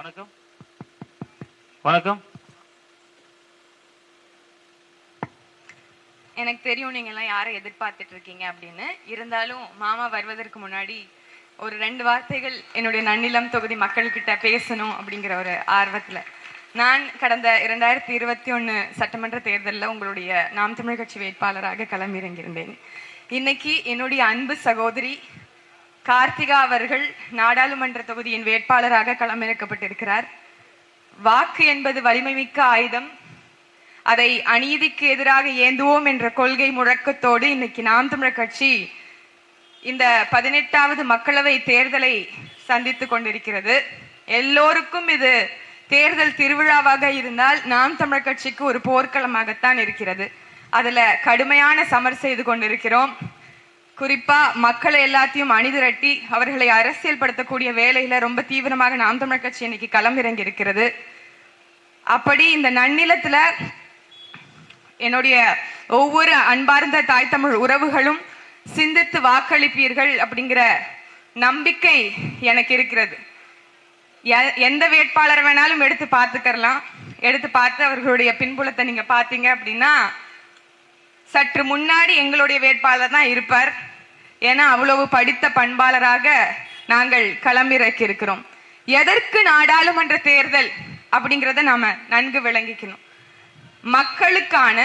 வணக்கம். வணக்கம். எனக்கு தெரியும் நீங்க எல்லாம் யாரை எதிர்பார்த்துட்டு இருக்கீங்க அப்படின்னு. இருந்தாலும் மாமா வருவதற்கு முன்னாடி ஒரு ரெண்டு வார்த்தைகள் என்னுடைய நன்னிலம் தொகுதி மக்கள்கிட்ட பேசணும் அப்படிங்கிற ஒரு ஆர்வத்துல. நான் கடந்த இரண்டாயிரத்தி இருபத்தி ஒன்னு சட்டமன்ற தேர்தலில் உங்களுடைய நாம் தமிழ் கட்சி வேட்பாளராக களமிறங்கியிருந்தேன். இன்னைக்கு என்னுடைய அன்பு சகோதரி கார்த்திகா அவர்கள் நாடாளுமன்ற தொகுதியின் வேட்பாளராக களமிறக்கப்பட்டிருக்கிறார். வாக்கு என்பது வலிமை மிக்க ஆயுதம். அதை அநீதிக்கு எதிராக ஏந்துவோம் என்ற கொள்கை முழக்கத்தோடு இன்னைக்கு நாம் தமிழர் கட்சி இந்த பதினெட்டாவது மக்களவை தேர்தலை சந்தித்துக் கொண்டிருக்கிறது. எல்லோருக்கும் இது தேர்தல் திருவிழாவாக இருந்தால் நாம் தமிழர் கட்சிக்கு ஒரு போர்க்களமாகத்தான் இருக்கிறது. அதுல கடுமையான சமர் செய்து கொண்டிருக்கிறோம். குறிப்பா மக்களை எல்லாத்தையும் அணிதிரட்டி அவர்களை அரசியல்படுத்தக்கூடிய வேலையில ரொம்ப தீவிரமாக நாம் தமிழர் கட்சி இன்னைக்கு களமிறங்கி இருக்கிறது அப்படி இந்த நன்னிலத்துல என்னுடைய ஒவ்வொரு அன்பார்ந்த தாய் தமிழ் உறவுகளும் சிந்தித்து வாக்களிப்பீர்கள் அப்படிங்கிற நம்பிக்கை எனக்கு இருக்கிறது. எ- எந்த வேட்பாளர் வேணாலும் எடுத்து பார்த்துக்கறலாம். எடுத்து பார்த்து அவர்களுடைய பின்புலத்தை நீங்க பார்த்தீங்க அப்படின்னா சற்று முன்னாடி எங்களுடைய வேட்பாளர் தான் இருப்பார். ஏன்னா அவ்வளவு படித்த பண்பாளராக நாங்கள் களமிறக்கி இருக்கிறோம் எதற்கு நாடாளுமன்ற தேர்தல் அப்படிங்கறத நாம நன்கு விளங்கிக்கணும். மக்களுக்கான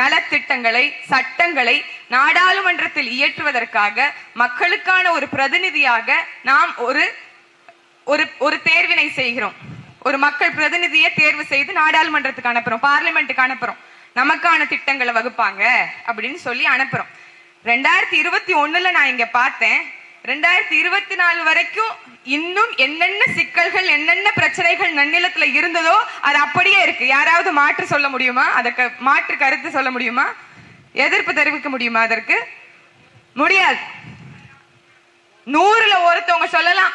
நலத்திட்டங்களை சட்டங்களை நாடாளுமன்றத்தில் இயற்றுவதற்காக மக்களுக்கான ஒரு பிரதிநிதியாக நாம் ஒரு ஒரு ஒரு தேர்வினை செய்கிறோம். ஒரு மக்கள் பிரதிநிதியை தேர்வு செய்து நாடாளுமன்றத்துக்கு அனுப்புறோம் பார்லிமெண்ட்டுக்கு அனுப்புறோம். நமக்கான திட்டங்களை வகுப்பாங்க அப்படின்னு சொல்லி அனுப்புறோம். ரெண்டாயிரத்தி இருபத்தி ஒண்ணுல நான் இங்க பார்த்தேன். ரெண்டாயிரத்தி இருபத்தி நாலு வரைக்கும் இன்னும் என்னென்ன சிக்கல்கள் என்னென்ன பிரச்சனைகள் நன்னிலத்துல இருந்ததோ அது அப்படியே இருக்கு. யாராவது மாற்று சொல்ல முடியுமா? அதற்கு மாற்று கருத்து சொல்ல முடியுமா? எதிர்ப்பு தெரிவிக்க முடியுமா அதற்கு? முடியாது. நூறுல ஒருத்தவங்க சொல்லலாம்.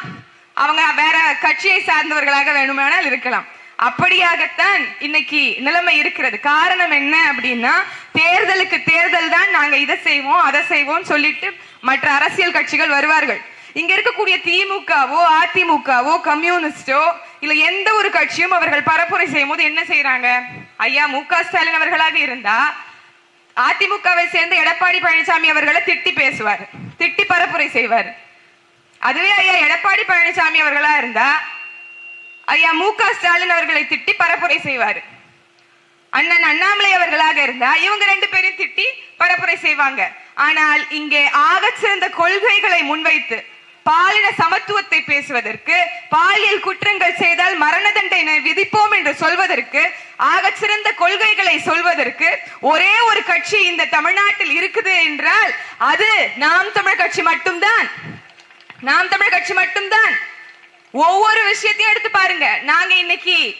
அவங்க வேற கட்சியை சார்ந்தவர்களாக வேணுமானால் இருக்கலாம். அப்படியாகத்தான் இன்னைக்கு நிலைமை இருக்கிறது. காரணம் என்ன அப்படின்னா தேர்தலுக்கு தேர்தல் தான் நாங்க இதை செய்வோம் அதை செய்வோம் சொல்லிட்டு மற்ற அரசியல் கட்சிகள் வருவார்கள். இங்க இருக்கக்கூடிய திமுகவோ அதிமுகவோ கம்யூனிஸ்டோ இல்ல எந்த ஒரு கட்சியும் அவர்கள் பரப்புரை செய்யும் போது என்ன செய்யறாங்க ஐயா மு க ஸ்டாலின் அவர்களாக இருந்தா அதிமுகவை சேர்ந்த எடப்பாடி பழனிசாமி அவர்களை திட்டி பேசுவார் திட்டி பரப்புரை செய்வார். அதுவே ஐயா எடப்பாடி பழனிசாமி அவர்களா இருந்தா ஐயா மு க ஸ்டாலின் அவர்களை திட்டி பரப்புரை செய்வார். அண்ணன் அண்ணாமலை அவர்களாக இருந்தா இவங்க ரெண்டு பேரையும் திட்டி பரப்புரை செய்வாங்க. ஆனால் இங்கே ஆக சிறந்த கொள்கைகளை முன்வைத்து பாலின சமத்துவத்தை பேசுவதற்கு பாலியல் குற்றங்கள் செய்தால் மரண தண்டனை விதிப்போம் என்று சொல்வதற்கு ஆக சிறந்த கொள்கைகளை சொல்வதற்கு ஒரே ஒரு கட்சி இந்த தமிழ்நாட்டில் இருக்குது என்றால் அது நாம் தமிழ் கட்சி மட்டும்தான். நாம் தமிழ் கட்சி மட்டும்தான். ஒவ்வொரு விஷயத்தையும் எடுத்து பாருங்க. நாங்க இன்னைக்கு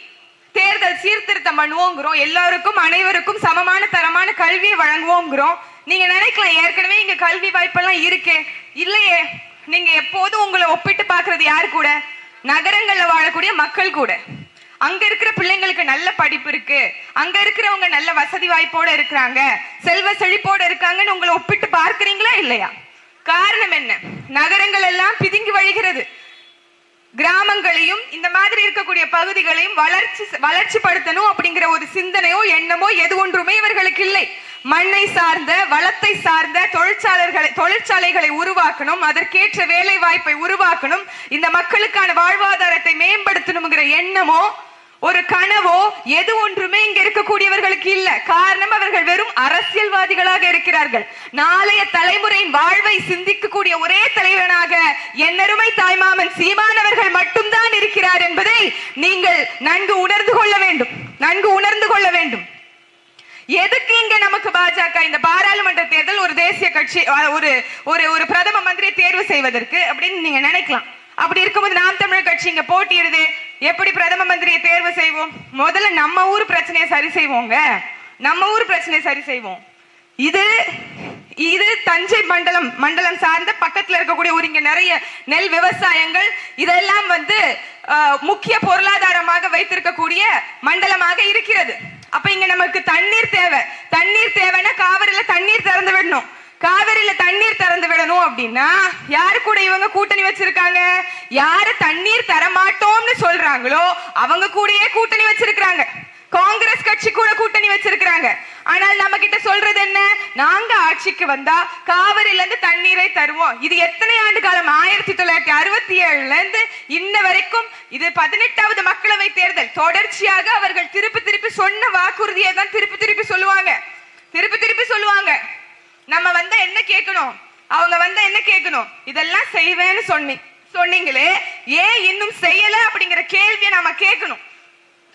தேர்தல் சீர்திருத்தம் பண்ணுவோங்கிறோம். எல்லாருக்கும் அனைவருக்கும் சமமான தரமான கல்வியை வழங்குவோங்கிறோம். நீங்க நினைக்கலாம் ஏற்கனவே இங்க கல்வி வாய்ப்பெல்லாம் இருக்கே. இல்லையே நீங்க எப்போதும் உங்களை ஒப்பிட்டு பாக்குறது யார் கூட? நகரங்கள்ல வாழக்கூடிய மக்கள் கூட. அங்க இருக்கிற பிள்ளைங்களுக்கு நல்ல படிப்பு இருக்கு. அங்க இருக்கிறவங்க நல்ல வசதி வாய்ப்போட இருக்கிறாங்க. செல்வ செழிப்போட இருக்காங்கன்னு உங்களை ஒப்பிட்டு பார்க்கறீங்களா இல்லையா? காரணம் என்ன? நகரங்கள் எல்லாம் பிதுங்கி வழிகிறது. கிராமங்களையும் இந்த மாதிரி இருக்கக்கூடிய பகுதிகளையும் வளர்ச்சி வளர்ச்சி படுத்தணும் அப்படிங்கிற ஒரு சிந்தனையோ எண்ணமோ எது ஒன்றுமே இவர்களுக்கு இல்லை. மண்ணை சார்ந்த வளத்தை சார்ந்த தொழிற்சாலைகளை தொழிற்சாலைகளை உருவாக்கணும் அதற்கேற்ற வேலை வாய்ப்பை உருவாக்கணும் இந்த மக்களுக்கான வாழ்வாதாரத்தை மேம்படுத்தணுங்கிற எண்ணமோ ஒரு கனவோ எது ஒன்றுமே இங்க இருக்கக்கூடியவர்களுக்கு இல்ல. காரணம் அவர்கள் வெறும் அரசியல்வாதிகளாக இருக்கிறார்கள். நாளைய தலைமுறையின் வாழ்வை சிந்திக்கக்கூடிய ஒரே தலைவனாக என்னருமை தாய்மாமன் சீமானவர்கள் நீங்கள் நன்கு உணர்ந்து கொள்ள வேண்டும். நன்கு உணர்ந்து கொள்ள வேண்டும். எதுக்கு இங்க நமக்கு பாஜக இந்த பாராளுமன்ற தேர்தல் ஒரு தேசிய கட்சி ஒரு ஒரு ஒரு பிரதம மந்திரியை தேர்வு செய்வதற்கு அப்படின்னு நீங்க நினைக்கலாம். அப்படி இருக்கும்போது நாம் தமிழர் கட்சி இங்க போட்டியிடுது. எப்படி பிரதம மந்திரியை தேர்வு செய்வோம்? முதல்ல நம்ம ஊர் பிரச்சனையை சரி செய்வோங்க. நம்ம ஊர் பிரச்சனையை சரி செய்வோம். இது இது தஞ்சை மண்டலம் மண்டலம் சார்ந்த பக்கத்துல இருக்கக்கூடிய ஒரு இங்க நிறைய நெல் விவசாயங்கள் இதெல்லாம் வந்து முக்கிய பொருளாதாரமாக வைத்திருக்கக்கூடிய மண்டலமாக இருக்கிறது. அப்ப இங்க நமக்கு தண்ணீர் தேவை. தண்ணீர் தேவைன்னா காவிரியில தண்ணீர் திறந்து விடணும். காவிரியில தண்ணீர் திறந்து விடணும் அப்படின்னா யாரு கூட இவங்க கூட்டணி வச்சிருக்காங்க? யாரு தண்ணீர் தர மாட்டோம்னு சொல்றாங்களோ அவங்க கூடயே கூட்டணி வச்சிருக்கிறாங்க. காங்கிரஸ் கட்சி கூட கூட்டணி வச்சிருக்கிறாங்க. ஆனால் நம்ம கிட்ட சொல்றது என்ன? நாங்க ஆட்சிக்கு வந்தா காவிரில இருந்து தண்ணீரை தருவோம். இது எத்தனை ஆண்டு காலம்? ஆயிரத்தி தொள்ளாயிரத்தி அறுபத்தி ஏழுல இருந்து இன்ன வரைக்கும் இது பதினெட்டாவது மக்களவை தேர்தல். தொடர்ச்சியாக அவர்கள் திருப்பி திருப்பி சொன்ன வாக்குறுதியை தான் திருப்பி திருப்பி சொல்லுவாங்க. திருப்பி திருப்பி சொல்லுவாங்க. நம்ம வந்தா என்ன கேட்கணும்? அவங்க வந்தா என்ன கேட்கணும்? இதெல்லாம் செய்வேன்னு சொன்னி சொன்னீங்களே ஏன் இன்னும் செய்யல அப்படிங்கிற கேள்வியை நாம கேட்கணும்.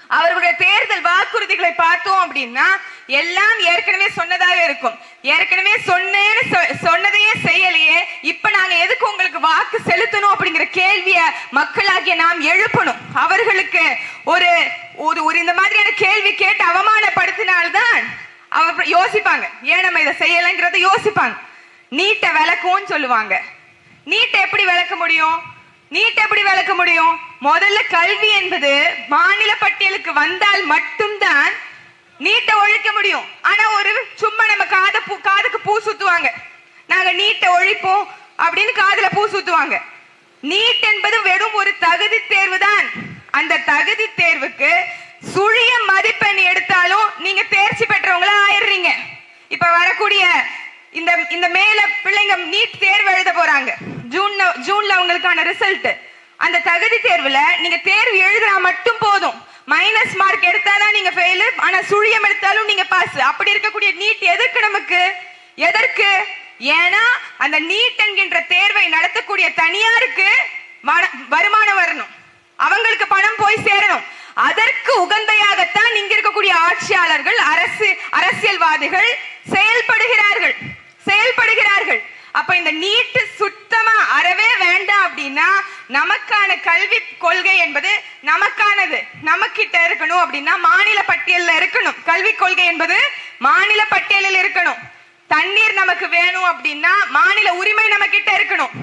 அவர்களுடைய தேர்தல் வாக்குறுதிகளை பார்த்தோம் அப்படின்னா எல்லாம் ஏற்கனவே சொன்னதாக இருக்கும். ஏற்கனவே சொன்னேன்னு சொ- சொன்னதையே செய்யலையே இப்ப நாங்க எதுக்கு உங்களுக்கு வாக்கு செலுத்தணும் அப்படிங்கிற கேள்விய மக்களாகிய நாம் எழுப்பணும். அவர்களுக்கு ஒரு ஒரு ஒரு இந்த மாதிரியான கேள்வி கேட்டு அவமானப்படுத்தினால்தான் அவர் யோசிப்பாங்க. ஏன் நம்ம இதை செய்யலைங்கிறத யோசிப்பாங்க. நீட்டை விளக்குவோம்னு சொல்லுவாங்க. நீட்டை எப்படி விளக்க முடியும்? நீட் எப்படி விளக்க முடியும்? முதல்ல கல்வி என்பது மாநில பட்டியலுக்கு வந்தால் மட்டும்தான் நீட்டை ஒழிக்க முடியும். ஆனா ஒரு சும்மா நம்ம காத பூ காதுக்கு பூ சுத்துவாங்க. நாங்க நீட்டை ஒழிப்போம் அப்படின்னு காதுல பூ சுத்துவாங்க. நீட் என்பது வெறும் ஒரு தகுதி தேர்வு தான். அந்த தகுதி தேர்வுக்கு சுழிய மதிப்பெண் எடுத்தாலும் நீங்க தேர்ச்சி பெற்றவங்களா ஆயிடுறீங்க. இப்ப வரக்கூடிய இந்த இந்த மேல பிள்ளைங்க நீட் தேர்வு எழுத போறாங்க. ஜூன்ல ஜூன்ல அவங்களுக்கான ரிசல்ட் அந்த தகுதி தேர்வுல நீங்க தேர்வு எழுதினா மட்டும் போதும். மைனஸ் மார்க் எடுத்தாதான் நீங்க ஃபெயில் ஆனா சுழியம் எடுத்தாலும் நீங்க பாஸ் அப்படி இருக்கக்கூடிய நீட் எதற்கு நமக்கு? எதற்கு? ஏன்னா அந்த நீட் என்கின்ற தேர்வை நடத்தக்கூடிய தனியாருக்கு வன- வருமானம் வரணும். அவங்களுக்கு பணம் போய் சேரணும். அதற்கு உகந்தையாகத்தான் இங்க இருக்கக்கூடிய ஆட்சியாளர்கள் அரசு அரசியல்வாதிகள் செயல்படுகிறார்கள். செயல்படுகிறார்கள். அப்ப இந்த நீட் சுத்தமா அறவே வேண்டாம் அப்படின்னா நமக்கான கல்வி கொள்கை என்பது நமக்கானது. நமக்கிட்ட இருக்கணும் அப்படின்னா மாநில பட்டியல்ல இருக்கணும். கல்வி கொள்கை என்பது மாநில பட்டியலில் இருக்கணும். தண்ணீர் நமக்கு வேணும் அப்படின்னா மாநில உரிமை நம்ம கிட்ட இருக்கணும்.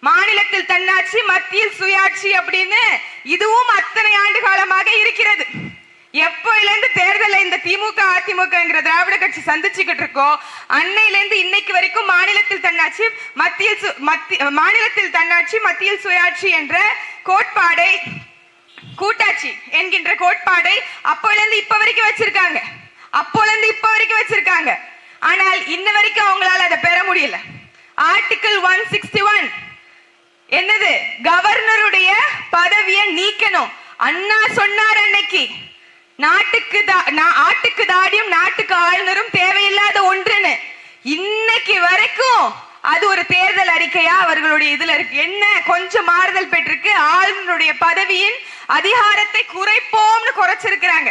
மாநிலத்தில் தன்னாட்சி மத்தியில் சுயாட்சி அப்படின்னு இதுவும் அத்தனை ஆண்டு காலமாக இருக்கிறது. எப்பல இருந்து தேர்தல இந்த திமுக அதிமுகங்கிற திராவிட கட்சி சந்திச்சுக்கிட்டு இருக்கோம் அன்னையில இருந்து இன்னைக்கு வரைக்கும் மாநிலத்தில் தன்னாட்சி மத்தியில் சு- மாநிலத்தில் தன்னாட்சி மத்தியில் சுயாட்சி என்ற கோட்பாடை கூட்டாட்சி என்கின்ற கோட்பாடை அப்போலேருந்து இப்ப வரைக்கும் வச்சிருக்காங்க. அப்போல இருந்து இப்ப வரைக்கும் வச்சிருக்காங்க. ஆனால் இன்ன வரைக்கும் அவங்களால அதை பெற முடியல. ஆர்டிகிள் ஒன் சிக்ஸ்டி ஒன் என்னது? கவர்னருடைய பதவியை நீக்கணும். அண்ணா சொன்னார் அன்னைக்கு. நாட்டுக்கு ஆட்டுக்கு தாடியும் நாட்டுக்கு ஆளுநரும் தேவையில்லாத ஒன்றுன்னு. இன்னைக்கு வரைக்கும் அது ஒரு தேர்தல் அறிக்கையா அவர்களுடைய இதுல இருக்கு. என்ன கொஞ்சம் மாறுதல் பெற்றிருக்கு. ஆளுநருடைய பதவியின் அதிகாரத்தை குறைப்போம்னு குறைச்சிருக்கிறாங்க.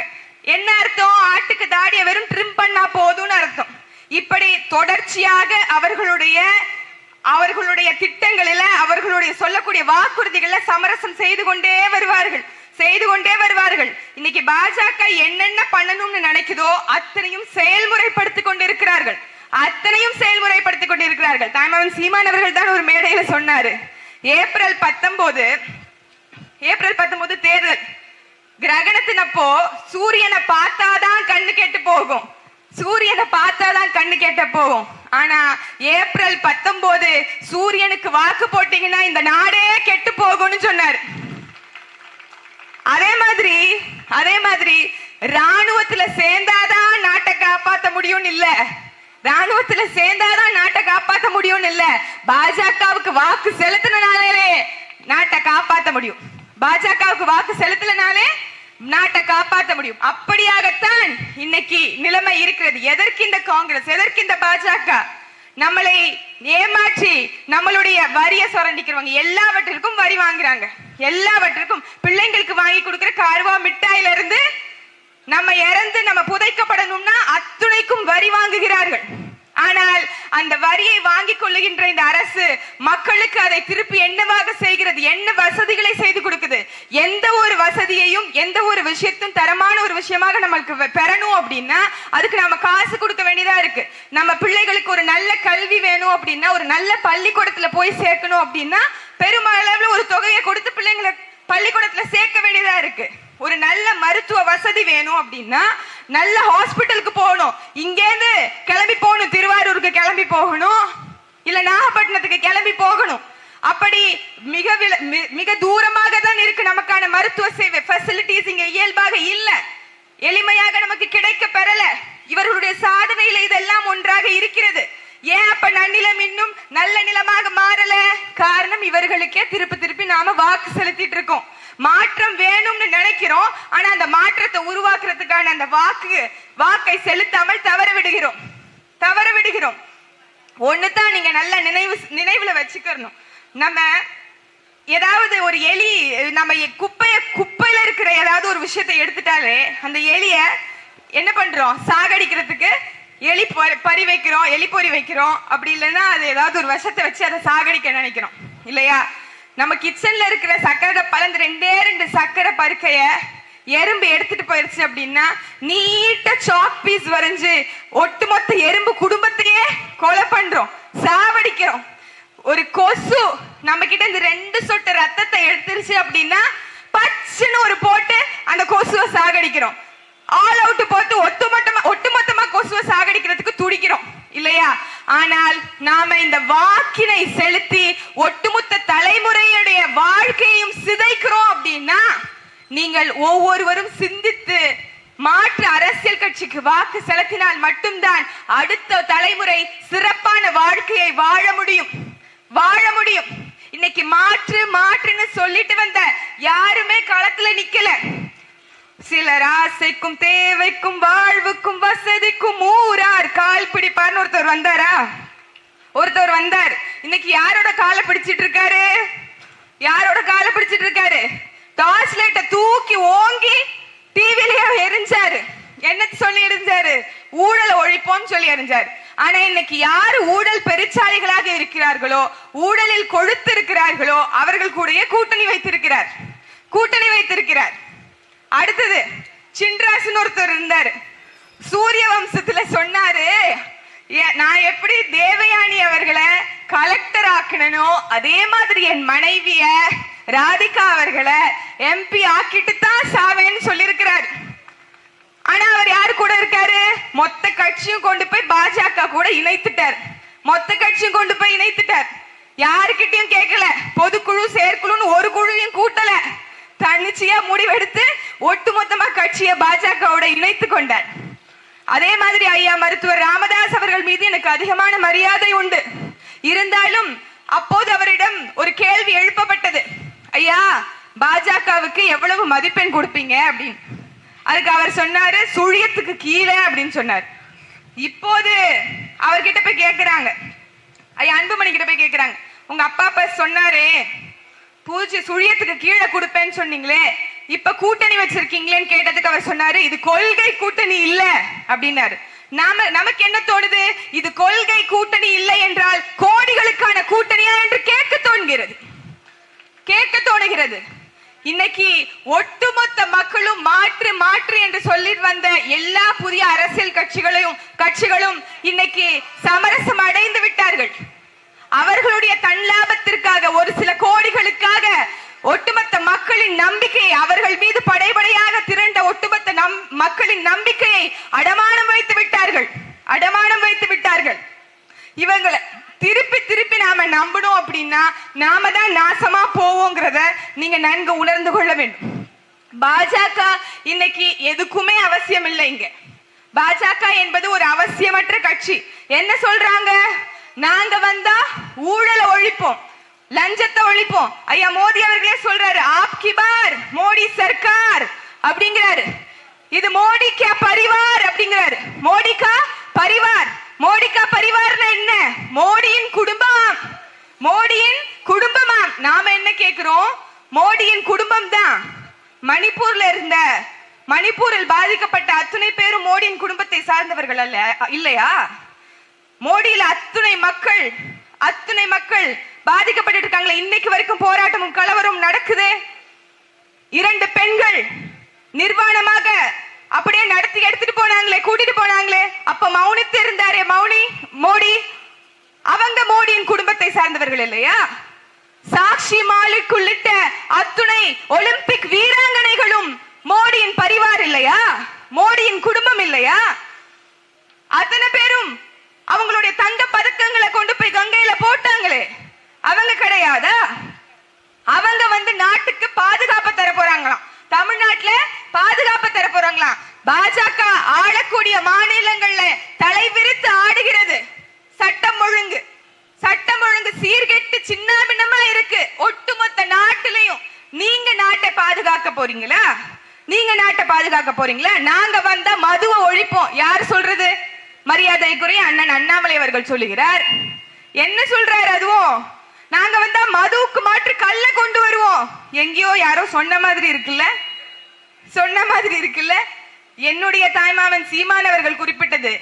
என்ன அர்த்தம்? ஆட்டுக்கு தாடிய வெறும் ட்ரிம் பண்ணா போதும்னு அர்த்தம். இப்படி தொடர்ச்சியாக அவர்களுடைய அவர்களுடைய திட்டங்களில அவர்களுடைய சொல்லக்கூடிய வாக்குறுதிகளை சமரசம் செய்து கொண்டே வருவார்கள். செய்து கொண்டே வருவார்கள். இன்னைக்கு பாஜக என்னென்ன பண்ணணும்னு நினைக்குதோ அத்தனையும் செயல்முறைப்படுத்திக் கொண்டிருக்கிறார்கள். அத்தனையும் செயல்முறைப்படுத்திக் கொண்டிருக்கிறார்கள். தாய்மாவன் சீமான் அவர்கள் தான் ஒரு மேடையில சொன்னாரு. ஏப்ரல் பத்தொன்பது ஏப்ரல் பத்தொன்பது தேர்தல். கிரகணத்தினப்போ சூரியனை பார்த்தாதான் கண்ணு கெட்டு போகும். சூரியனை பார்த்தாதான் கண்ணு கெட்ட போகும். ஆனா ஏப்ரல் பத்தொன்பது சூரியனுக்கு வாக்கு போட்டீங்கன்னா இந்த நாடே கெட்டு போகும்னு சொன்னாரு. அதே மாதிரி அதே மாதிரி ராணுவத்துல சேர்ந்தாதான் நாட்டை காப்பாத்த முடியும்னு இல்ல. ராணுவத்துல சேர்ந்தாதான் நாட்டை காப்பாத்த முடியும்னு இல்ல. பாஜகவுக்கு வாக்கு செலுத்தினாலே நாட்டை காப்பாத்த முடியும். பாஜகவுக்கு வாக்கு செலுத்தலனாலே நாட்டை காப்பாத்த முடியும். அப்படியாகத்தான் இன்னைக்கு நிலைமை இருக்கிறது. எதற்கு இந்த காங்கிரஸ்? எதற்கு இந்த பாஜக? நம்மளை ஏமாற்றி நம்மளுடைய வரிய சுரண்டிக்கிறவங்க எல்லாவற்றிற்கும் வரி வாங்குறாங்க. எல்லாவற்றிற்கும் பிள்ளைங்களுக்கு வாங்கி கொடுக்கிற கார்வா மிட்டாயில இருந்து நம்ம இறந்து நம்ம புதைக்கப்படணும்னா அத்துணைக்கும் வரி வாங்குகிறார்கள். ஆனால் அந்த வரியை வாங்கிக் கொள்ளுகின்ற இந்த அரசு மக்களுக்கு அதை திருப்பி என்னவாக செய்கிறது? என்ன வசதிகளை செய்து கொடுக்குது? எந்த ஒரு வசதியையும் எந்த ஒரு விஷயத்தும் தரமான ஒரு விஷயமாக நம்மளுக்கு பெறணும் அப்படின்னா அதுக்கு நம்ம காசு கொடுக்க வேண்டியதா இருக்கு. நம்ம பிள்ளைகளுக்கு கல்வி வேணும் அப்படின்னா ஒரு நல்ல பள்ளிக்கூடத்துல போய் சேர்க்கணும் அப்படின்னா பெருமளவுல ஒரு தொகையை கொடுத்து பிள்ளைங்களை பள்ளிக்கூடத்துல சேர்க்க வேண்டியதா இருக்கு. ஒரு நல்ல மருத்துவ வசதி வேணும் அப்படின்னா நல்ல ஹாஸ்பிட்டலுக்கு போகணும். இங்கேருந்து கிளம்பி போகணும். திருவாரூருக்கு கிளம்பி போகணும். இல்ல நாகப்பட்டினத்துக்கு கிளம்பி போகணும். அப்படி மிக வில- மிக தூரமாக தான் இருக்கு நமக்கான மருத்துவ சேவை. ஃபெசிலிட்டிஸ் இங்க இயல்பாக இல்ல. எளிமையாக நமக்கு கிடைக்க பெறல இவர்களுடைய சாதனையில இதெல்லாம் ஒன்றாக இருக்கிறது. ஏன் அப்ப நன்னிலம் இன்னும் நல்ல நிலமாக மாறல? காரணம் இவர்களுக்கே திருப்பி திருப்பி நாம வாக்கு செலுத்திட்டு இருக்கோம். மாற்றம் வேணும்னு நினைக்கிறோம். ஆனா அந்த மாற்றத்தை உருவாக்குறதுக்கான அந்த வாக்கு வாக்கை செலுத்தாமல் தவற விடுகிறோம். தவற விடுகிறோம். ஒண்ணுதான் நீங்க நல்ல நினைவு நினைவுல வச்சுக்கணும். நம்ம ஏதாவது ஒரு எலி நம்ம குப்பைய குப்பையில இருக்கிற ஏதாவது ஒரு விஷயத்தை எடுத்துட்டாலே அந்த எலிய என்ன பண்றோம்? சாகடிக்கிறதுக்கு எலி பறி வைக்கிறோம் எலி பொறி வைக்கிறோம். அப்படி இல்லைன்னா அது ஏதாவது ஒரு விஷத்தை வச்சு அதை சாகடிக்க நினைக்கிறோம். இல்லையா? நம்ம கிச்சன்ல இருக்கிற சக்கரை பழந்து ரெண்டே ரெண்டு சக்கரை பருக்கைய எறும்பு எடுத்துட்டு போயிருச்சு அப்படின்னா நீட்ட சாக் பீஸ் வரைஞ்சு ஒட்டுமொத்த எறும்பு குடும்பத்தையே கொலை பண்றோம் சாவடிக்கிறோம். ஒரு கொசு நம்ம கிட்ட இந்த ரெண்டு சொட்டு ரத்தத்தை எடுத்துருச்சு அப்படின்னா பச்சுன்னு ஒரு போட்டு அந்த கொசுவை சாகடிக்கிறோம். ஆல் அவுட் போட்டு ஒட்டுமொத்தமா ஒட்டுமொத்தமா கொசுவை சாகடிக்கிறதுக்கு துடிக்கிறோம். இல்லையா? ஆனால் நாம இந்த வாக்கினை செலுத்தி ஒட்டுமொத்த தலைமுறையுடைய வாழ்க்கையும் சிதைக்கிறோம் அப்படின்னா நீங்கள் ஒவ்வொருவரும் சிந்தித்து மாற்று அரசியல் கட்சிக்கு வாக்கு செலுத்தினால் மட்டும்தான் அடுத்த தலைமுறை சிறப்பான வாழ்க்கையை வாழ முடியும். வாழ முடியும். இன்னைக்கு மாற்று மாற்றுன்னு சொல்லிட்டு வந்த யாருமே களத்துல நிக்கல. சிலர் ஆசைக்கும் தேவைக்கும் வாழ்வுக்கும் வசதிக்கும் ஊரார். கால் பிடிப்பார்னு ஒருத்தர் வந்தாரா? ஒருத்தர் வந்தார். இன்னைக்கு யாரோட காலை பிடிச்சிட்டு இருக்காரு யாரோட காலை பிடிச்சிட்டு இருக்காரு டார்ச் லைட்டை தூக்கி ஓங்கி டிவிலயே எரிஞ்சாரு. என்ன சொல்லி எரிஞ்சாரு? ஊழல் ஒழிப்போம் சொல்லி எரிஞ்சாரு. ஆனா இன்னைக்கு யாரு ஊழல் பெருச்சாளிகளாக இருக்கிறார்களோ ஊழலில் கொழுத்து இருக்கிறார்களோ அவர்கள் கூடயே கூட்டணி வைத்திருக்கிறார். கூட்டணி வைத்திருக்கிறார். அடுத்தது சின்ராசுன்னு ஒருத்தர் இருந்தாரு. சூரிய வம்சத்துல சொன்னாரு "ஏ- நான் எப்படி தேவயானி அவர்களை கலெக்டர் ஆக்கணும் அதே மாதிரி என் மனைவிய ராதிகா அவர்களை எம்பி ஆக்கிட்டு தான் சாவேன்னு சொல்லியிருக்கிறார். ஆனா அவர் யாரு கூட இருக்காரு? மொத்த கட்சியும் கொண்டு போய் பாஜக கூட இணைத்துட்டார். மொத்த கட்சியும் கொண்டு போய் இணைத்துட்டார். யாருக்கிட்டையும் கேட்கல பொதுக்குழு செயற்குழுன்னு ஒரு குழுவையும் கூட்டல. தன்னிச்சையா முடிவெடுத்து ஒட்டுமொத்தமா கட்சியை பாஜகவோட இணைத்து கொண்டார். அதே மாதிரி ஐயா மருத்துவர் ராமதாஸ் அவர்கள் மீது எனக்கு அதிகமான மரியாதை உண்டு. இருந்தாலும் அப்போது அவரிடம் ஒரு கேள்வி எழுப்பப்பட்டது. ஐயா பாஜகவுக்கு எவ்வளவு மதிப்பெண் கொடுப்பீங்க அப்படின்னு. அதுக்கு அவர் சொன்னாரு சுழியத்துக்கு கீழே அப்படின்னு சொன்னார். இப்போது அவர்கிட்ட போய் கேக்குறாங்க. ஐயா அன்புமணி கிட்ட போய் கேக்குறாங்க. உங்க அப்பா அப்பா சொன்னாரே பூஜை சுழியத்துக்கு கீழே கொடுப்பேன்னு சொன்னீங்களே இப்ப கூட்டணி வச்சிருக்கீங்களேன்னு கேட்டதுக்கு அவர் சொன்னாரு இது கொள்கை கூட்டணி இல்ல அப்படின்னாரு. நாம நமக்கு என்ன தோணுது? இது கொள்கை கூட்டணி இல்லை என்றால் கோடிகளுக்கான கூட்டணியா என்று கேட்க தோன்கிறது. கேட்க தோணுகிறது. இன்னைக்கு ஒட்டுமொத்த மக்களும் மாற்று மாற்று என்று சொல்லி வந்த எல்லா புதிய அரசியல் கட்சிகளையும் கட்சிகளும் இன்னைக்கு சமரசம் அடைந்து விட்டார்கள். அவர்களுடைய தன் லாபத்திற்காக ஒரு சில கோடிகளுக்காக ஒட்டுமொத்த மக்களின் நம்பிக்கையை அவர்கள் மீது படைபடையாக திரண்ட ஒட்டுமொத்த நம் மக்களின் நம்பிக்கையை அடமானம் வைத்து விட்டார்கள். அடமானம் வைத்து விட்டார்கள். இவங்களை திருப்பி திருப்பி நாம நம்பணும் அப்படின்னா நாம தான் நாசமா போவோங்கிறத நீங்க நன்கு உணர்ந்து கொள்ள வேண்டும். பாஜக இன்னைக்கு எதுக்குமே அவசியம் இல்லை இங்க. பாஜக என்பது ஒரு அவசியமற்ற கட்சி. என்ன சொல்றாங்க? நாங்க வந்தா ஊழலை ஒழிப்போம் லஞ்சத்தை ஒழிப்போம். ஐயா மோடி அவர்களே சொல்றாரு ஆப்கி பார் மோடி சர்க்கார் அப்படிங்கிறாரு. இது மோடிக்கா பரிவார் அப்படிங்கிறாரு. மோடிக்கா பரிவார். மோடிக்கா பரிவார்னா என்ன? மோடியின் குடும்பமாம் மோடியின் குடும்பமாம். நாம என்ன கேக்குறோம்? மோடியின் குடும்பம் தான். மணிப்பூர்ல இருந்த மணிப்பூரில் பாதிக்கப்பட்ட அத்துணை பேரும் மோடியின் குடும்பத்தை சார்ந்தவர்கள் அல்ல இல்லையா? மோடியில அத்துணை மக்கள் அத்துணை மக்கள் பாதிக்கப்பட்டு இருக்காங்களே இன்னைக்கு வரைக்கும் போராட்டமும் கலவரம் நடக்குதே. இரண்டு பெண்கள் நிர்வாணமாக அப்படியே நடத்தி எடுத்துட்டு போனாங்களே கூட்டிட்டு போனாங்களே. அப்ப மௌனித்து இருந்தாரே மௌனி மோடி. அவங்க மோடியின் குடும்பத்தை சார்ந்தவர்கள் இல்லையா? சாக்ஷி மாலிக் உள்ளிட்ட அத்துணை ஒலிம்பிக் வீராங்கனைகளும் மோடியின் பரிவார் இல்லையா? மோடியின் குடும்பம் இல்லையா? அத்தனை பேரும் அவங்களுடைய தங்க பதக்கங்களை கொண்டு போய் கங்கையில போட்டாங்களே. அவங்க கிடையாதா? அவங்க வந்து நாட்டுக்கு பாதுகாப்பு தர போறாங்களாம். தமிழ்நாட்டுல பாதுகாப்பு தர போறாங்களாம். பாஜக ஆளக்கூடிய மாநிலங்கள்ல தலைவிரித்து ஆடுகிறது. சட்டம் ஒழுங்கு. சட்டம் ஒழுங்கு சீர்கெட்டு சின்னாபின்னமா இருக்கு. ஒட்டுமொத்த நாட்டிலையும். நீங்க நாட்டை பாதுகாக்க போறீங்களா? நீங்க நாட்டை பாதுகாக்க போறீங்களா? நாங்க வந்தா மதுவை ஒழிப்போம். யார் சொல்றது? மரியாதைக்குரிய அண்ணன் அண்ணாமலை அவர்கள் சொல்லுகிறார். என்ன சொல்றாரு அதுவும் நாங்க வந்தா மதுவுக்கு மாற்று கல்ல கொண்டு வருவோம். எங்கேயோ யாரோ சொன்ன மாதிரி இருக்குல்ல? சொன்ன மாதிரி இருக்குல்ல? என்னுடைய தாய்மாமன் சீமான் அவர்கள் குறிப்பிட்டது.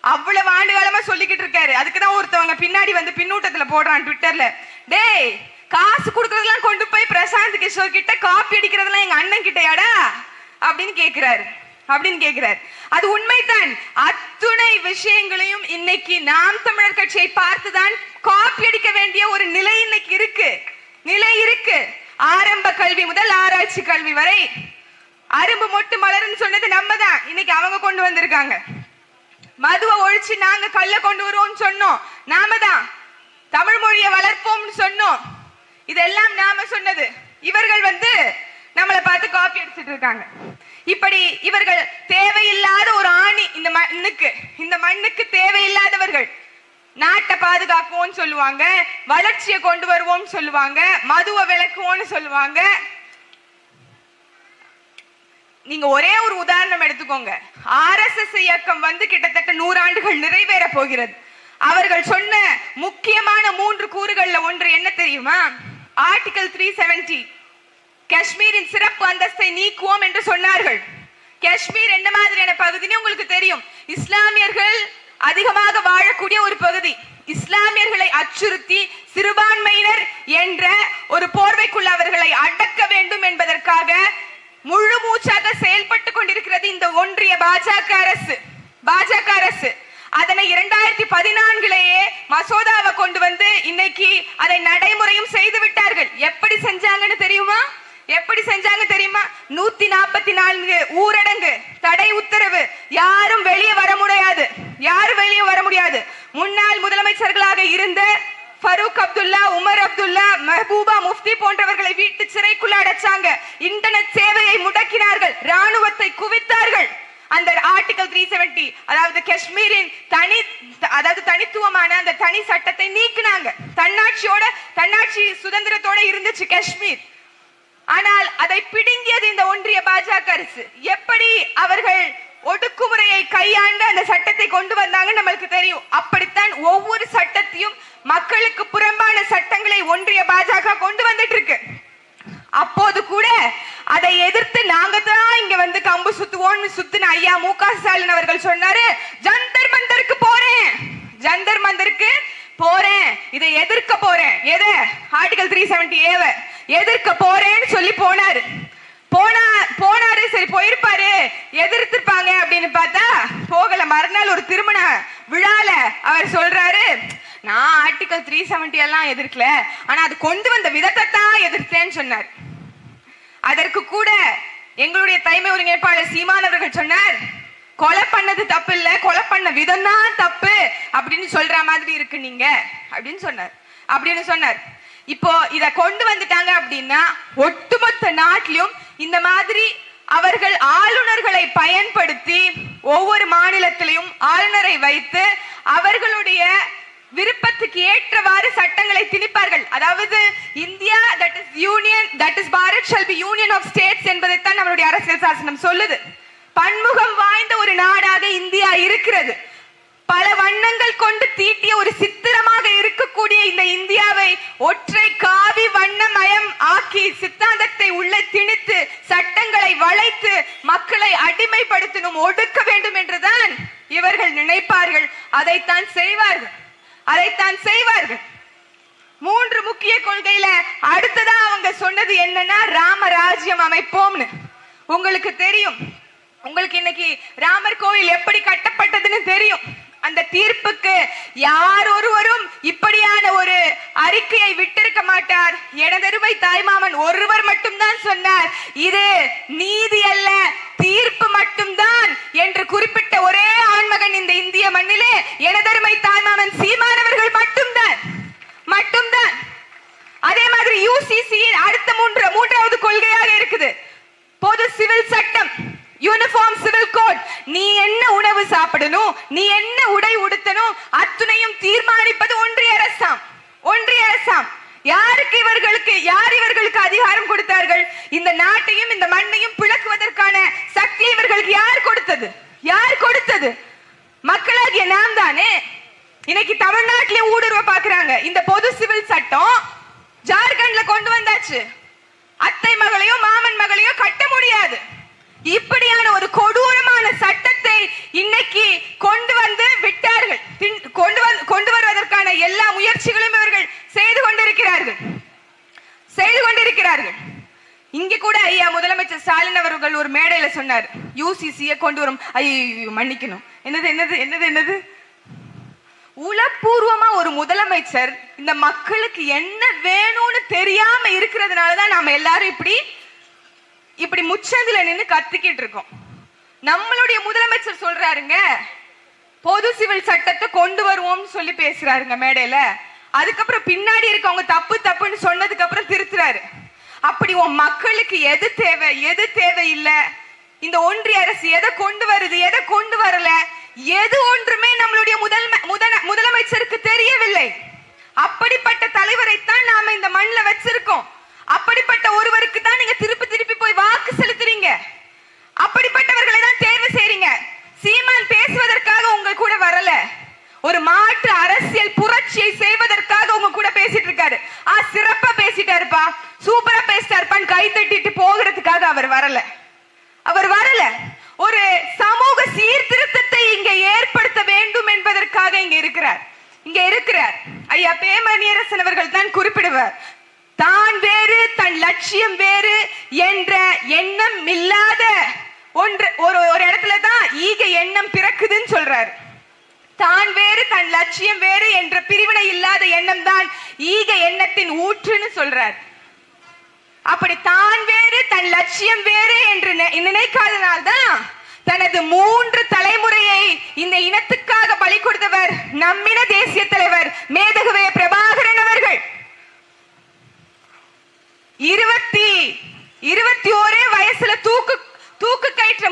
அவ்வளவு ஆண்டு காலமா சொல்லிக்கிட்டு இருக்காரு. அதுக்குதான் ஒருத்தவங்க பின்னாடி வந்து பின்னூட்டத்துல போடுறான் ட்விட்டர்ல. டேய் காசு கொடுக்கறதெல்லாம் கொண்டு போய் பிரசாந்த் கிஷோர் கிட்ட காப்பி அடிக்கிறதெல்லாம் எங்க அண்ணன் கிட்டயாடா? அப்படின்னு கேக்குறாரு. அப்படின்னு கேக்குறாரு. அது உண்மைதான். அத்துணை விஷயங்களையும் இன்னைக்கு நாம் தமிழர் கட்சியை பார்த்துதான் காப்பி அடிக்க வேண்டிய ஒரு நிலை இன்னைக்கு இருக்கு. நிலை இருக்கு. ஆரம்ப கல்வி முதல் ஆராய்ச்சி கல்வி வரை அரும்பு மொட்டு மலர்னு சொன்னது நம்ம தான் இன்னைக்கு அவங்க கொண்டு வந்திருக்காங்க. மதுவை ஒழிச்சு நாங்க கல்ல கொண்டு வருவோம்னு சொன்னோம். நாம தான் தமிழ் மொழியை வளர்ப்போம்னு சொன்னோம். இதெல்லாம் நாம சொன்னது. இவர்கள் வந்து நம்மளை பார்த்து காப்பி அடிச்சிட்டு இருக்காங்க. இப்படி இவர்கள் தேவையில்லாத ஒரு ஆணி இந்த மண்ணுக்கு இந்த மண்ணுக்கு தேவையில்லாதவர்கள். நாட்டை பாதுகாப்போம்னு சொல்லுவாங்க வளர்ச்சியை கொண்டு வருவோம்னு சொல்லுவாங்க மதுவை விளக்குவோம்னு சொல்லுவாங்க. நீங்க ஒரே ஒரு உதாரணம் எடுத்துக்கோங்க. ஆர்எஸ்எஸ் இயக்கம் வந்து கிட்டத்தட்ட நூறாண்டுகள் நிறைவேற போகிறது. அவர்கள் சொன்ன முக்கியமான மூன்று கூறுகள்ல ஒன்று என்ன தெரியுமா? ஆர்டிகல் த்ரீ செவன்டி காஷ்மீரின் சிறப்பு அந்தஸ்தை நீக்குவோம் என்று சொன்னார்கள். காஷ்மீர் என்ன மாதிரியான பகுதின்னு உங்களுக்கு தெரியும். இஸ்லாமியர்கள் அதிகமாக வாழக்கூடிய ஒரு பகுதி. இஸ்லாமியர்களை அச்சுறுத்தி சிறுபான்மையினர் என்ற ஒரு போர்வைக்குள் அவர்களை அடக்க வேண்டும் என்பதற்காக முழு மூச்சாக செயல்பட்டு கொண்டிருக்கிறது இந்த ஒன்றிய பாஜக அரசு. பாஜக அரசு. அதனை இரண்டாயிரத்தி பதினான்கிலேயே மசோதாவை கொண்டு வந்து இன்னைக்கு அதை நடைமுறையும் செய்து விட்டார்கள். எப்படி செஞ்சாங்கன்னு தெரியுமா? எப்படி செஞ்சாங்க தெரியுமா? நூத்தி நாற்பத்தி நான்கு ஊரடங்கு தடை உத்தரவு. யாரும் வெளியே வர முடியாது. யாரும் வெளியே வர முடியாது. முன்னாள் முதலமைச்சர்களாக இருந்த ஃபரூக் அப்துல்லா உமர் அப்துல்லா மெஹபூபா முஃப்தி போன்றவர்களை வீட்டு சிறைக்குள்ள அடைச்சாங்க. இன்டர்நெட் சேவையை முடக்கினார்கள். ராணுவத்தை குவித்தார்கள். அந்த ஆர்டிகல் த்ரீ செவன்டி அதாவது காஷ்மீரின் தனி அதாவது தனித்துவமான அந்த தனி சட்டத்தை நீக்கினாங்க. தன்னாட்சியோட தன்னாட்சி சுதந்திரத்தோட இருந்துச்சு காஷ்மீர். ஆனால் அதை பிடுங்கியது இந்த ஒன்றிய பாஜக அரசு. எப்படி அவர்கள் ஒடுக்குமுறையை கையாண்டு அந்த சட்டத்தை கொண்டு வந்தாங்க நம்மளுக்கு தெரியும். அப்படித்தான் ஒவ்வொரு சட்டத்தையும் மக்களுக்கு புறம்பான சட்டங்களை ஒன்றிய பாஜக கொண்டு வந்துட்டு இருக்கு அப்போது கூட அதை எதிர்த்து நாங்க தான் இங்க வந்து கம்பு சுத்துவோம்னு சுத்தின ஐயா மு க ஸ்டாலின் அவர்கள் சொன்னாரு ஜந்தர் மந்தருக்கு போறேன். ஜந்தர் மந்தருக்கு போறேன். இதை எதிர்க்க போறேன். எதை? ஆர்டிகல் த்ரீ செவன்டி ஏவை எதிர்க்க போறேன்னு சொல்லி போனாரு. போனா போனாரு சரி போயிருப்பாரு. எதிர்த்திருப்பாங்க அப்படின்னு பார்த்தா போகல. மறுநாள் ஒரு திருமண விழால அவர் சொல்றாரு நான் ஆர்டிகல் த்ரீ செவன்டி எல்லாம் எதிர்க்கல. ஆனா அது கொண்டு வந்த விதத்தை தான் எதிர்த்தேன்னு சொன்னார். அதற்கு கூட எங்களுடைய தலைமை ஒருங்கிணைப்பாளர் சீமான் அவர்கள் சொன்னார் கொலை பண்ணது தப்பு இல்ல. கொலை பண்ண விதம் தான் தப்பு. அப்படின்னு சொல்ற மாதிரி இருக்கு நீங்க. அப்படின்னு சொன்னார். அப்படின்னு சொன்னார். இப்போ இத கொண்டு வந்துட்டாங்க அப்படின்னா ஒட்டுமொத்த நாட்டிலும் இந்த மாதிரி அவர்கள் ஆளுநர்களை பயன்படுத்தி ஒவ்வொரு மாநிலத்திலையும் ஆளுநரை வைத்து அவர்களுடைய விருப்பத்துக்கு ஏற்றவாறு சட்டங்களை திணிப்பார்கள். அதாவது India that is union that is Bharat shall be union of states என்பதைத்தான் நம்மளுடைய அரசியல் சாசனம் சொல்லுது. பன்முகம் வாய்ந்த ஒரு நாடாக இந்தியா இருக்கிறது. பல வண்ணங்கள் கொண்டு தீட்டிய ஒரு சித்த இந்த இந்தியாவை ஒற்றை காவி வண்ணமயம் ஆக்கி சித்தாந்தத்தை உள்ள திணித்து சட்டங்களை வளைத்து மக்களை அடிமைப்படுத்தணும் ஒடுக்க வேண்டும் என்றுதான் இவர்கள் நினைப்பார்கள். அதைத்தான் செய்வார்கள். அதைத்தான் செய்வார்கள். மூன்று முக்கிய கொள்கையில அடுத்ததா அவங்க சொன்னது என்னன்னா ராமராஜ்யம் அமைப்போம்னு. உங்களுக்கு தெரியும். உங்களுக்கு இன்னைக்கு ராமர் கோயில் எப்படி கட்டப்பட்டதுன்னு தெரியும். அந்த தீர்ப்புக்கு யார் ஒருவரும் இப்படியான ஒரு அறிக்கையை விட்டிருக்க மாட்டார். எனதருமை தாய்மாமன் ஒருவர் மட்டும்தான் சொன்னார் இது நீதி அல்ல தீர்ப்பு மட்டும்தான் என்று குறிப்பிட்ட ஒரே ஆண்மகன் இந்த இந்திய மண்ணிலே எனதருமை தாய்மாமன் சீமானவர்கள் மட்டும்தான் மட்டும்தான். அதே மாதிரி யூசிசியின் அடுத்த மூன்று மூன்றாவது கொள்கையாக இருக்குது. பொது சிவில் சட்டம் யூனிஃபார்ம் சிவில் நீ என்ன உணவு சாப்பிடணும் நீ என்ன உடை உடுத்தணும் அத்துணையும் தீர்மானிப்பது ஒன்றிய அரசாம் ஒன்றிய அரசாம். யாருக்கு இவர்களுக்கு யார் இவர்களுக்கு அதிகாரம் கொடுத்தார்கள்? இந்த நாட்டையும் இந்த மண்ணையும் பிளக்குவதற்கான சக்தி இவர்களுக்கு யார் கொடுத்தது? யார் கொடுத்தது? மக்களாகிய நாம் தானே இன்னைக்கு தமிழ்நாட்டிலே ஊடுருவ பாக்குறாங்க இந்த பொது சிவில் சட்டம் ஜார்க்கண்ட்ல கொண்டு வந்தாச்சு. அத்தை மகளையோ மாமன் மகளையோ கட்ட முடியாது. இப்படியான ஒரு கொடூரமான சட்டத்தை இன்னைக்கு கொண்டு வந்து விட்டார்கள். கொண்டு வந்து கொண்டு வருவதற்கான எல்லா முயற்சிகளும் இவர்கள் செய்து கொண்டிருக்கிறார்கள். செய்து கொண்டிருக்கிறார்கள். இங்க கூட ஐயா முதலமைச்சர் ஸ்டாலின் அவர்கள் ஒரு மேடையில சொன்னார். யூசிசியை கொண்டு வரும். ஐயோ மன்னிக்கணும். என்னது என்னது என்னது என்னது? உலப்பூர்வமா ஒரு முதலமைச்சர் இந்த மக்களுக்கு என்ன வேணும்னு தெரியாம இருக்கிறதுனாலதான் நாம எல்லாரும் இப்படி இப்படி முச்சந்தில நின்னு கத்திக்கிட்டு இருக்கோம் நம்மளுடைய முதலமைச்சர் சொல்றாருங்க பொது சிவில் சட்டத்தை கொண்டு வருவோம்னு சொல்லி பேசுறாருங்க மேடையில. அதுக்கப்புறம் பின்னாடி இருக்கவங்க தப்பு தப்புன்னு சொன்னதுக்கு அப்புறம் திருத்துறாரு. அப்படி உன் மக்களுக்கு எது தேவை எது தேவை இல்ல இந்த ஒன்றிய அரசு எதை கொண்டு வருது எதை கொண்டு வரல? எது ஒன்றுமே நம்மளுடைய முதல் முதல- முதலமைச்சருக்கு தெரியவில்லை. அப்படிப்பட்ட தலைவரைத்தான் நாம இந்த மண்ணுல வச்சிருக்கோம். அப்படிப்பட்ட ஒருவருக்கு தான் நீங்க திருப்பி திருப்பி போய் வாக்கு செலுத்துறீங்க. அப்படிப்பட்டவர்களை தான் தேர்வு செய்றீங்க. சீமான் பேசுவதற்காக உங்க கூட வரல. ஒரு மாற்று அரசியல் புரட்சியை செய்வதற்காக உங்க கூட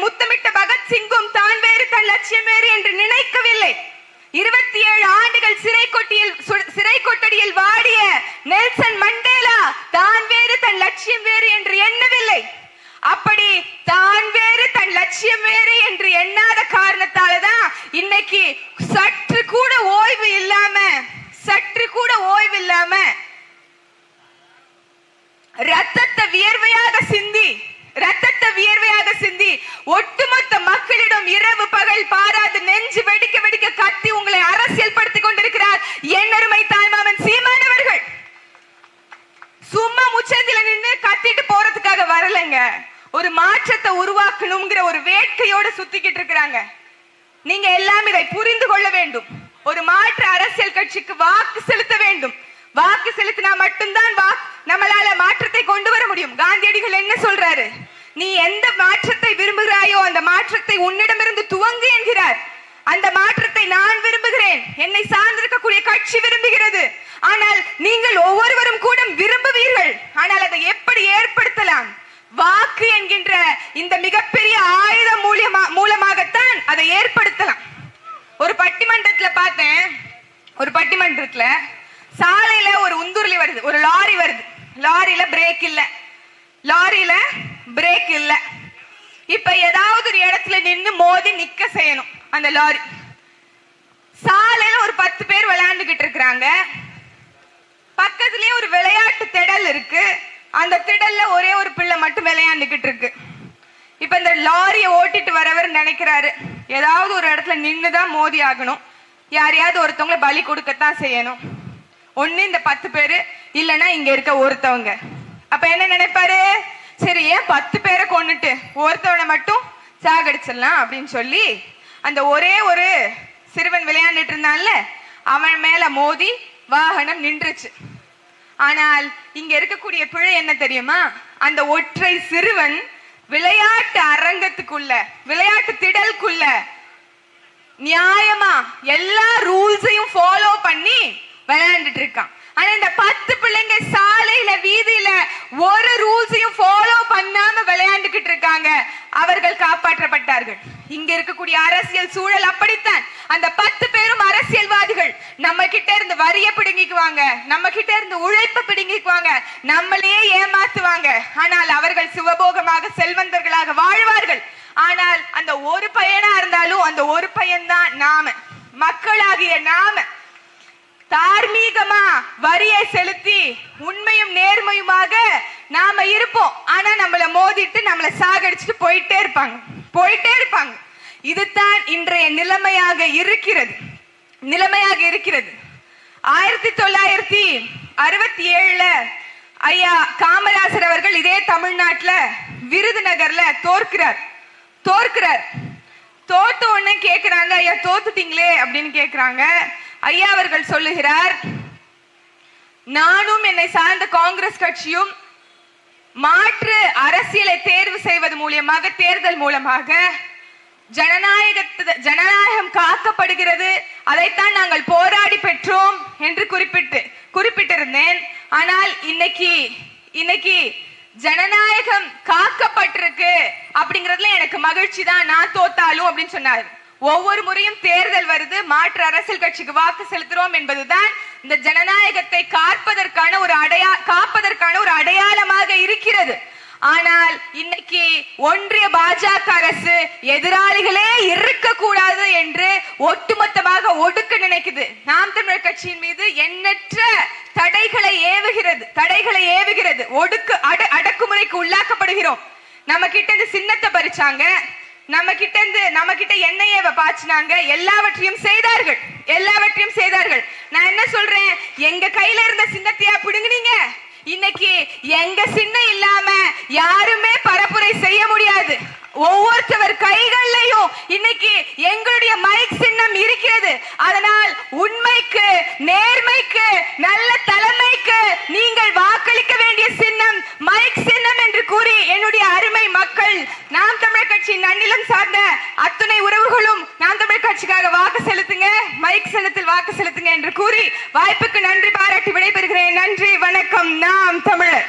முத்தமிட்ட மாற்றத்தை உன்னிடமிருந்து துவங்கு என்கிறார். அந்த மாற்றத்தை நான் விரும்புகிறேன். என்னை சார்ந்திருக்கக்கூடிய கட்சி விரும்புகிறது ஆனால் நீங்கள் ஒவ்வொருவரும் கூட விரும்புவீர்கள் ஆனால் அதை எப்படி ஏற்படுத்தலாம் வாக்கு என்கின்ற இந்த மிகப்பெரிய ஆயுதம் மூலியமா மூலமாகத்தான் அதை ஏற்படுத்தலாம் ஒரு பட்டிமன்றத்துல பார்த்தேன் ஒரு பட்டிமன்றத்துல சாலையில ஒரு உந்துருளி வருது ஒரு லாரி வருது லாரியில பிரேக் இல்ல லாரியில பிரேக் இல்ல இப்ப ஏதாவது ஒரு இடத்துல நின்னு மோதி நிக்க செய்யணும் அந்த லாரி சாலையில ஒரு பத்து பேர் விளையாண்டுகிட்டு இருக்கிறாங்க. பக்கத்துலயே ஒரு விளையாட்டு திடல் இருக்கு. அந்த திடல்ல ஒரே ஒரு பிள்ளை மட்டும் விளையாண்டுகிட்டு இருக்கு. இப்ப இந்த லாரியை ஓட்டிட்டு வரவர் நினைக்கிறாரு. ஏதாவது ஒரு இடத்துல நின்றுதான் மோதி ஆகணும். யாரையாவது ஒருத்தவங்கள பலி கொடுக்கத்தான் செய்யணும். ஒண்ணு இந்த பத்து பேரு இல்லைன்னா இங்க இருக்க ஒருத்தவங்க. அப்ப என்ன நினைப்பாரு? சரி ஏன் பத்து பேரை கொண்டுட்டு ஒருத்தவனை மட்டும் சாகடிச்சிடலாம் அப்படின்னு சொல்லி அந்த ஒரே ஒரு சிறுவன் விளையாண்டுட்டு இருந்தான்ல அவன் மேல மோதி வாகனம் நின்றுச்சு. ஆனால் இங்க இருக்கக்கூடிய பிழை என்ன தெரியுமா? அந்த ஒற்றை சிறுவன் விளையாட்டு அரங்கத்துக்குள்ள விளையாட்டு திடலுக்குள்ள நியாயமா எல்லா ரூல்ஸையும் ஃபாலோ பண்ணி விளையாண்டுட்டு இருக்கான். ஆனா இந்த பத்து பிள்ளைங்க சாலையில வீதியில ஒரு ரூல்ஸையும் ஃபாலோ பண்ணாம விளையாண்டுகிட்டு இருக்காங்க. அவர்கள் காப்பாற்றப்பட்டார்கள். இங்க இருக்கக்கூடிய அரசியல் சூழல் அப்படித்தான். அந்த பத்து பேரும் அரசியல்வாதிகள். நம்ம கிட்ட இருந்து வரிய பிடுங்கிக்குவாங்க. நம்ம கிட்ட இருந்து உழைப்ப பிடுங்கிக்குவாங்க. நம்மளையே ஏமாத்துவாங்க. ஆனால் அவர்கள் சிவபோகமாக செல்வந்தர்களாக வாழ்வார்கள். ஆனால் அந்த ஒரு பையனா இருந்தாலும் அந்த ஒரு பையன்தான் நாம. மக்களாகிய நாம. தார்மீகமா வரியை செலுத்தி உண்மையும் நேர்மையுமாக நாம இருப்போம். ஆனா நம்மள மோதிட்டு நம்மள சாகடிச்சுட்டு போயிட்டே இருப்பாங்க. போயிட்டே இருப்பாங்க. இதுதான் இன்றைய நிலைமையாக இருக்கிறது. நிலைமையாக இருக்கிறது. ஆயிரத்தி தொள்ளாயிரத்தி அறுபத்தி ஏழுல ஐயா காமராசர் அவர்கள் இதே தமிழ்நாட்டுல விருதுநகர்ல தோற்கிறார். தோற்கிறார். தோத்த உடனே கேக்குறாங்க ஐயா தோத்துட்டீங்களே அப்படின்னு கேக்குறாங்க. ஐயா அவர்கள் சொல்லுகிறார் நானும் என்னை சார்ந்த காங்கிரஸ் கட்சியும் மாற்று அரசியலை தேர்வு செய்வது மூலியமாக தேர்தல் மூலமாக ஜனநாயகத்து ஜனநாயகம் காக்கப்படுகிறது. அதைத்தான் நாங்கள் போராடி பெற்றோம் என்று குறிப்பிட்டு குறிப்பிட்டிருந்தேன். ஆனால் இன்னைக்கு இன்னைக்கு ஜனநாயகம் காக்கப்பட்டிருக்கு அப்படிங்கறதுல எனக்கு மகிழ்ச்சி தான். நான் தோத்தாலும் அப்படின்னு சொன்னார். ஒவ்வொரு முறையும் தேர்தல் வருது மாற்று அரசியல் கட்சிக்கு வாக்கு செலுத்துறோம் என்பதுதான் இந்த ஜனநாயகத்தை காப்பதற்கான ஒரு அடையா காப்பதற்கான ஒரு அடையாளமாக இருக்கிறது. ஆனால் இன்னைக்கு ஒன்றிய பாஜக அரசு எதிராளிகளே இருக்க கூடாது என்று ஒட்டுமொத்தமாக ஒடுக்க நினைக்குது. நாம் தமிழர் கட்சியின் மீது எண்ணற்ற தடைகளை ஏவுகிறது தடைகளை ஏவுகிறது. ஒடுக்கு அட அடக்குமுறைக்கு உள்ளாக்கப்படுகிறோம். நம்ம கிட்ட இருந்து சின்னத்தை பறிச்சாங்க. நம்ம கிட்ட இருந்து நம்ம கிட்ட எண்ணெயை பாய்ச்சினாங்க எல்லாவற்றையும் செய்தார்கள். எல்லாவற்றையும் செய்தார்கள். நான் என்ன சொல்றேன்? எங்க கையில இருந்த சின்னத்தையா பிடுங்குனீங்க? இன்னைக்கு எங்க சின்னம் இல்லாம யாருமே பரப்புரை செய்ய முடியாது. ஒவ்வொருத்தவர் கைகளிலையும் இன்னைக்கு எங்களுடைய மைக் சின்னம் இருக்கிறது. அதனால் உண்மைக்கு நேர்மைக்கு நல்ல தலைமைக்கு நீங்கள் வாக்களிக்க வேண்டிய சின்னம் மைக் சின்னம் என்று கூறி என்னுடைய அருமை மக்கள் நாம் தமிழர் கட்சி நன்னிலம் சார்ந்த அத்துணை உறவுகளும் நாம் தமிழர் கட்சிக்காக வாக்கு செலுத்துங்க மைக் சின்னத்தில் வாக்கு செலுத்துங்க என்று கூறி வாய்ப்புக்கு நன்றி பாராட்டி விடைபெறுகிறேன். நன்றி வணக்கம். நாம் தமிழர்.